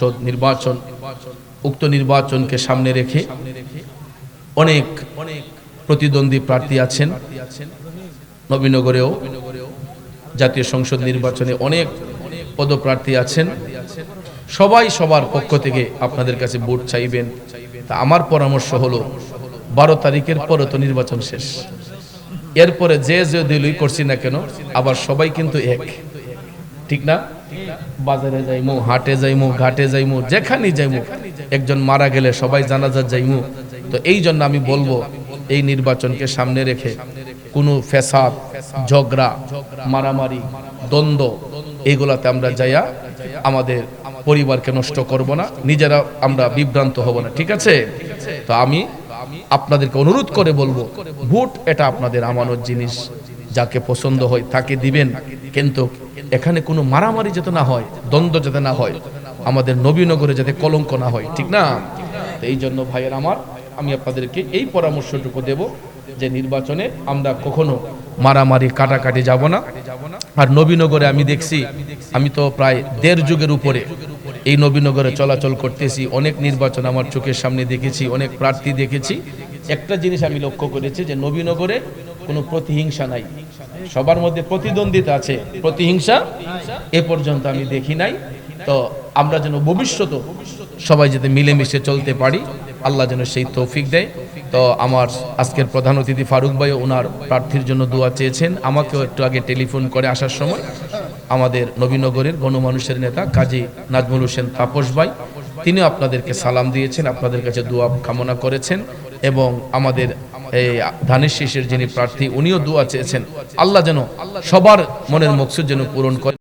সংসদ নির্বাচন, উক্ত নির্বাচনকে সামনে রেখে অনেক অনেক প্রতিদ্বন্দ্বী প্রার্থী আছেন। নবীনগরেও জাতীয় সংসদ নির্বাচনে অনেক পদপ্রার্থী আছেন। সবাই সবার পক্ষ থেকে আপনাদের কাছে ভোট চাইবেন। তা আমার পরামর্শ হলো, বারো তারিখের পরে তো নির্বাচন শেষ। এরপরে যে যে দিলই করছি না কেন, আবার সবাই কিন্তু এক। ঠিক না? বাজারে যাইমু, হাটে যাইমু, ঘাটে যাইমু যেখানে যাইমু, একজন মারা গেলে সবাই জানাজা যাইমু। তো এই জন্য আমি বলব, এই নির্বাচনকে সামনে রেখে কোনো ফ্যাসাদ, ঝগড়া, মারামারি, দ্বন্দ্ব এইগুলাতে আমরা যাইয়া আমাদের পরিবারকে নষ্ট করব না, নিজেরা আমরা বিভ্রান্ত হব না, ঠিক আছে? তো আমি আপনাদেরকে অনুরোধ করে বলব, ভোট এটা আপনাদের আমানত জিনিস। যাকে পছন্দ হয় তাকে দিবেন। কিন্তু এখানে কোনো মারামারি যাতে না হয়, দ্বন্দ্ব যাতে না হয়, আমাদের নবীনগরে যাতে কলঙ্ক না হয়, ঠিক না? এই জন্য ভাইয়ের আমার, আমি আপনাদেরকে এই পরামর্শটুকু দেব যে নির্বাচনে আমরা কখনো মারামারি, কাটাকাটি যাব না। আর নবীনগরে আমি দেখছি, আমি তো প্রায় দেড় যুগের উপরে এই নবীনগরে চলাচল করতেছি। অনেক নির্বাচন আমার চোখের সামনে দেখেছি, অনেক প্রার্থী দেখেছি। একটা জিনিস আমি লক্ষ্য করেছি যে নবীনগরে কোনো প্রতিহিংসা নাই। সবার মধ্যে প্রতিদ্বন্দ্বিতা আছে, প্রতিহিংসা এ পর্যন্ত আমি দেখি নাই। তো আমরা যেন ভবিষ্যতে সবাই যাতে মিলেমিশে চলতে পারি, আল্লাহ যেন সেই তৌফিক দেয়। তো আমার আজকের প্রধান অতিথি ফারুক ভাই ওনার প্রার্থীর জন্য দোয়া চেয়েছেন। আমাকেও একটু আগে টেলিফোন করে আসার সময় আমাদের নবীনগরের গণমানুষের নেতা কাজী নাজমুল হোসেন তাপস ভাই, তিনিও আপনাদেরকে সালাম দিয়েছেন, আপনাদের কাছে দোয়া কামনা করেছেন এবং আমাদের এই ধানের শীষের যিনি প্রার্থী, উনিও দোয়া চেয়েছেন। আল্লাহ যেন সবার মনের মকসুদ যেন পূরণ করে।